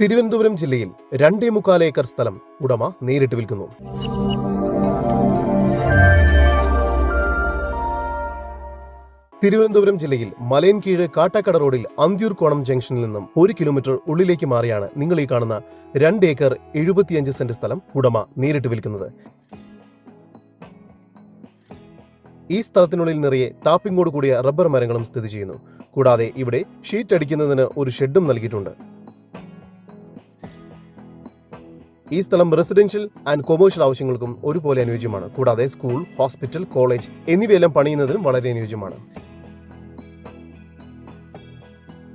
തിരുവനന്തപുരം ജില്ലയിൽ രണ്ടേ മുക്കാൽ ഏക്കർ സ്ഥലം ഉടമ നേരിട്ട് വിൽക്കുന്നു. തിരുവനന്തപുരം ജില്ലയിൽ മലയൻകീഴ് കാട്ടക്കട റോഡിൽ അന്ത്യൂർ കോണം ജംഗ്ഷനിൽ നിന്നും ഒരു കിലോമീറ്റർ ഉള്ളിലേക്ക് മാറിയാണ് നിങ്ങൾ ഈ കാണുന്ന രണ്ട് ഏക്കർ എഴുപത്തിയഞ്ച് സെന്റ് സ്ഥലം ഉടമ നേരിട്ട് വിൽക്കുന്നത്. ഈ സ്ഥലത്തിനുള്ളിൽ നിറയെ ടാപ്പിങ്ങോട് കൂടിയ റബ്ബർ മരങ്ങളും സ്ഥിതി ചെയ്യുന്നു. കൂടാതെ ഇവിടെ ഷീറ്റ് അടിക്കുന്നതിന് ഒരു ഷെഡും നൽകിയിട്ടുണ്ട്. ഈ സ്ഥലം റെസിഡൻഷ്യൽ ആൻഡ് കൊമേഴ്ഷ്യൽ ആവശ്യങ്ങൾക്കും ഒരുപോലെ അനുയോജ്യമാണ്. കൂടാതെ സ്കൂൾ ഹോസ്പിറ്റൽ കോളേജ് എന്നിവയെല്ലാം പണിയുന്നതിനും വളരെ അനുയോജ്യമാണ്.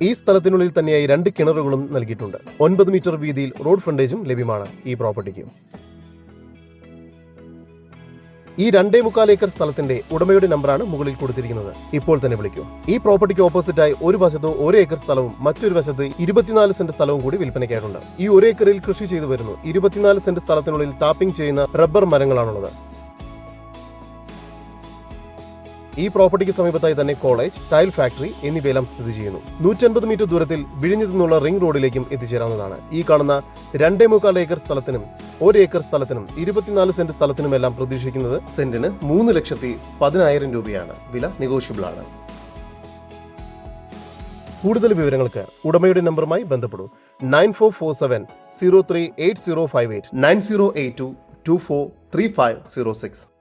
ഈ സ്ഥലത്തിനുള്ളിൽ തന്നെയായി രണ്ട് കിണറുകളും നൽകിയിട്ടുണ്ട്. ഒൻപത് മീറ്റർ വീതിയിൽ റോഡ് ഫ്രണ്ടേജും ലഭ്യമാണ് ഈ പ്രോപ്പർട്ടിക്ക് ഈ രണ്ടേ മുക്കാൽ ഏക്കർ സ്ഥലത്തിന്റെ ഉടമയുടെ നമ്പറാണ് മുകളിൽ കൊടുത്തിരിക്കുന്നത്. ഇപ്പോൾ തന്നെ വിളിക്കൂ. ഈ പ്രോപ്പർട്ടിക്ക് ഓപ്പോസിറ്റായി ഒരു വശത്ത് ഒരു ഏക്കർ സ്ഥലവും മറ്റൊരു വശത്ത് ഇരുപത്തിനാല് സെന്റ് സ്ഥലവും കൂടി വിൽപ്പനയ്ക്കായിട്ടുണ്ട്. ഈ ഒരു ഏക്കറിൽ കൃഷി ചെയ്തു വരുന്നു. ഇരുപത്തിനാല് സെന്റ് സ്ഥലത്തിനുള്ളിൽ ടാപ്പിംഗ് ചെയ്യുന്ന റബ്ബർ മരങ്ങളാണുള്ളത്. ഈ പ്രോപ്പർട്ടിക്ക് സമീപത്തായി തന്നെ കോളേജ് ടൈൽ ഫാക്ടറി എന്നിവയെല്ലാം സ്ഥിതി ചെയ്യുന്നു. നൂറ്റൻപത് മീറ്റർ ദൂരത്തിൽ വിഴിഞ്ഞു നിന്നുള്ള റിംഗ് റോഡിലേക്കും എത്തിച്ചേരാവുന്നതാണ്. ഈ കാണുന്ന രണ്ടേ മുക്കാൽ ഏക്കർ സ്ഥലത്തിനും ഒരു ഏക്കർ സ്ഥലത്തിനും ഇരുപത്തിനാല് സെന്റ് സ്ഥലത്തിനുമെല്ലാം പ്രതീക്ഷിക്കുന്നത് സെന്റിന് മൂന്ന് ലക്ഷത്തി പതിനായിരം രൂപയാണ്. വില നെഗോഷ്യബിൾ ആണ്. കൂടുതൽ വിവരങ്ങൾക്ക് ഉടമയുടെ നമ്പറുമായി ബന്ധപ്പെടൂ. Nine four four seven zero three eight zero five eight nine zero eight two two four three five zero six.